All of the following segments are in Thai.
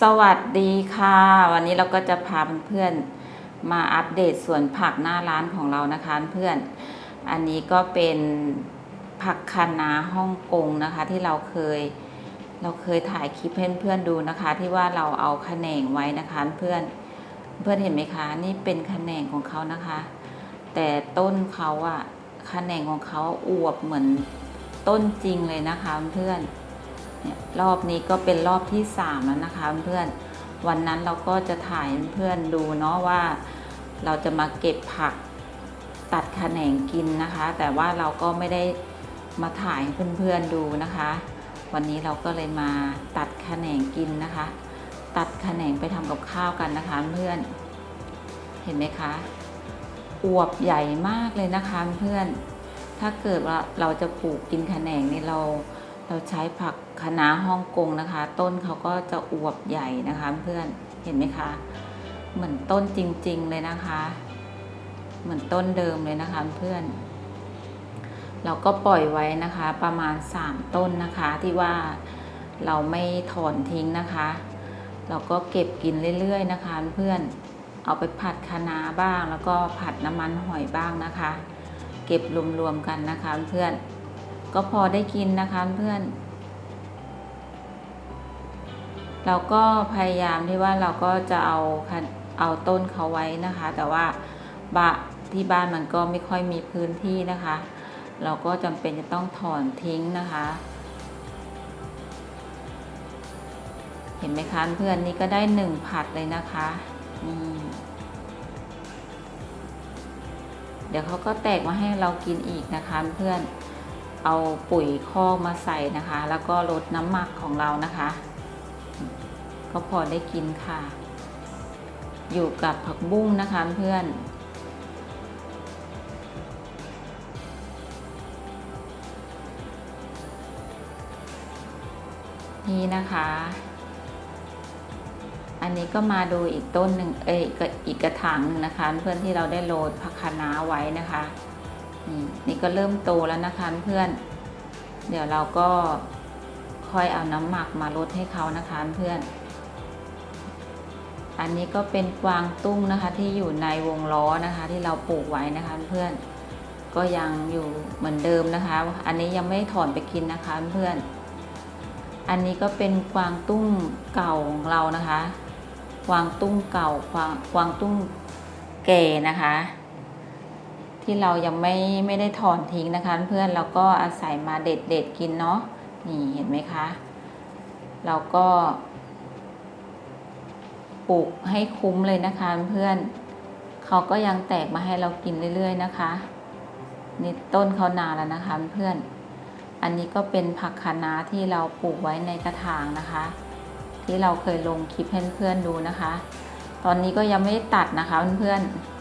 สวัสดีค่ะ วันนี้เราก็จะพาเพื่อนๆมาอัปเดตสวนผักหน้าร้านของเรานะคะเพื่อน อันนี้ก็เป็นผักคะน้าฮ่องกงนะคะ ที่เราเคยเราเคยถ่ายคลิปให้เพื่อนๆดูนะคะ ที่ว่าเราเอาขแหนงไว้นะคะเพื่อนเพื่อนเห็นไหมคะ นี่เป็นขแหนงของเขานะคะ แต่ต้นเขาอะขแหนงของเขาอวบเหมือนต้นจริงเลยนะคะเพื่อนเนี่ย รอบนี้ก็เป็นรอบที่สามแล้วนะคะเพื่อนวันนั้นเราก็จะถ่ายเพื่อนดูเนาะว่า เราจะมาเก็บผักตัดขแขนงกินนะคะ แต่ว่าเราก็ไม่ได้มาถ่ายเพื่อนๆดูนะคะ วันนี้เราก็เลยมาตัดขแขนงกินนะคะ ตัดขแขนงไปทำกับข้าวกันนะคะเพื่อนเห็นไหมคะอวบใหญ่มากเลยนะคะเพื่อนถ้าเกิดว่าเราจะปลูกกินขแขนงนี่เรา เราใช้ผักคะน้าฮ่องกงนะคะ ต้นเขาก็จะอวบใหญ่นะคะ เพื่อนเห็นไหมคะ เหมือนต้นจริง ๆ เลยนะคะ เหมือนต้นเดิมเลยนะคะเพื่อน เราก็ปล่อยไว้นะคะ ประมาณ 3 ต้นนะคะที่ว่าเราไม่ถอนทิ้งนะคะ เราก็เก็บกินเรื่อยๆนะคะเพื่อนเอาไปผัดคะน้าบ้าง แล้วก็ผัดน้ำมันหอยบ้างนะคะ เก็บรวมๆกันนะคะเพื่อน ก็พอได้กินนะคะเพื่อน เราก็พยายามที่ว่าเราก็จะเอาเอาต้นเขาไว้นะคะ แต่ว่าบะที่บ้านมันก็ไม่ค่อยมีพื้นที่นะคะ เราก็จำเป็นจะต้องถอนทิ้งนะคะ เห็นไหมคะเพื่อนนี่ก็ได้หนึ่งผัดเลยนะคะนี่เดี๋ยวเขาก็แตกมาให้เรากินอีกนะคะเพื่อน เอาปุ๋ยคอกมาใส่นะคะ แล้วก็ลดน้ำหมักของเรานะคะ ก็พอได้กินค่ะ อยู่กับผักบุ้งนะคะเพื่อนนี่นะคะ อันนี้ก็มาดูอีกต้นหนึ่งเอ้ยอีกกระถางหนึ่งนะคะ เพื่อนที่เราได้โรยผักคะน้าไว้นะคะ นี่นี่ก็เริ่มโตแล้วนะคะเพื่อน เดี๋ยวเราก็ค่อยเอาน้ำหมักมาลดให้เขานะคะเพื่อน อันนี้ก็เป็นกวางตุ้งนะคะที่อยู่ในวงล้อนะคะ ที่เราปลูกไว้นะคะเพื่อน ก็ยังอยู่เหมือนเดิมนะคะ อันนี้ยังไม่ถอนไปกินนะคะเพื่อน อันนี้ก็เป็นกวางตุ้งเก่าของเรานะคะ กวางตุ้งเก่ากวางกวางตุ้งแก่นะคะ ที่เรายังไม่ไม่ได้ถอนทิ้งนะคะ เพื่อนเราก็อาศัยมาเด็ดเด็ดกินเนาะนี่เห็นไหมคะ เราก็ปลูกให้คุ้มเลยนะคะเพื่อนเขาก็ยังแตกมาให้เรากินเรื่อย ๆ นะคะนี่ต้นเขานานแล้วนะคะเพื่อนอันนี้ก็เป็นผักคะน้าที่เราปลูกไว้ในกระถางนะคะ ที่เราเคยลงคลิปให้เพื่อนดูนะคะ ตอนนี้ก็ยังไม่ได้ตัดนะคะเพื่อนๆ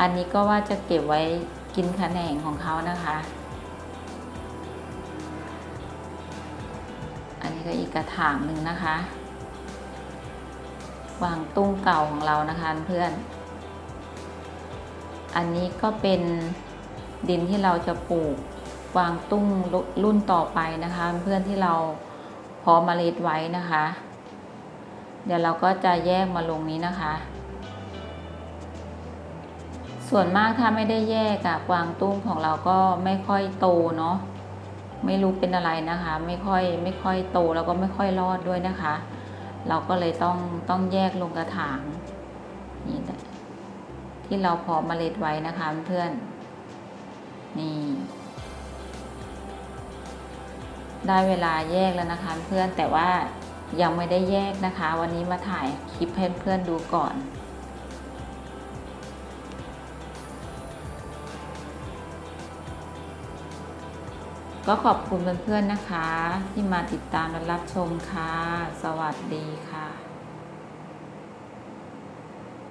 อันนี้ก็ว่าจะเก็บไว้กินขะแหนงของเขานะคะ อันนี้ก็อีกกระถางหนึ่งนะคะ วางตุ้งเก่าของเรานะคะเพื่อน อันนี้ก็เป็นดินที่เราจะปลูกวางตุ้งรุ่นต่อไปนะคะ เพื่อนที่เราพาะเมล็ดไว้นะคะ เดี๋ยวเราก็จะแยกมาลงนี้นะคะ ส่วนมากถ้าไม่ได้แยกอะกวางตุ้งของเราก็ไม่ค่อยโตเนาะไม่รู้เป็นอะไรนะคะ ไม่ค่อยไม่ค่อยโตแล้วก็ไม่ค่อยรอดด้วยนะคะ เราก็เลยต้องต้องแยกลงกระถางนี่แหละที่เราพาะเมล็ดไว้นะคะเพื่อนนี่ได้เวลาแยกแล้วนะคะเพื่อนแต่ว่ายังไม่ได้แยกนะคะ วันนี้มาถ่ายคลิปให้เพื่อนดูก่อน ก็ขอบคุณเพื่อนๆนะคะ ที่มาติดตามและรับชมค่ะ สวัสดีค่ะ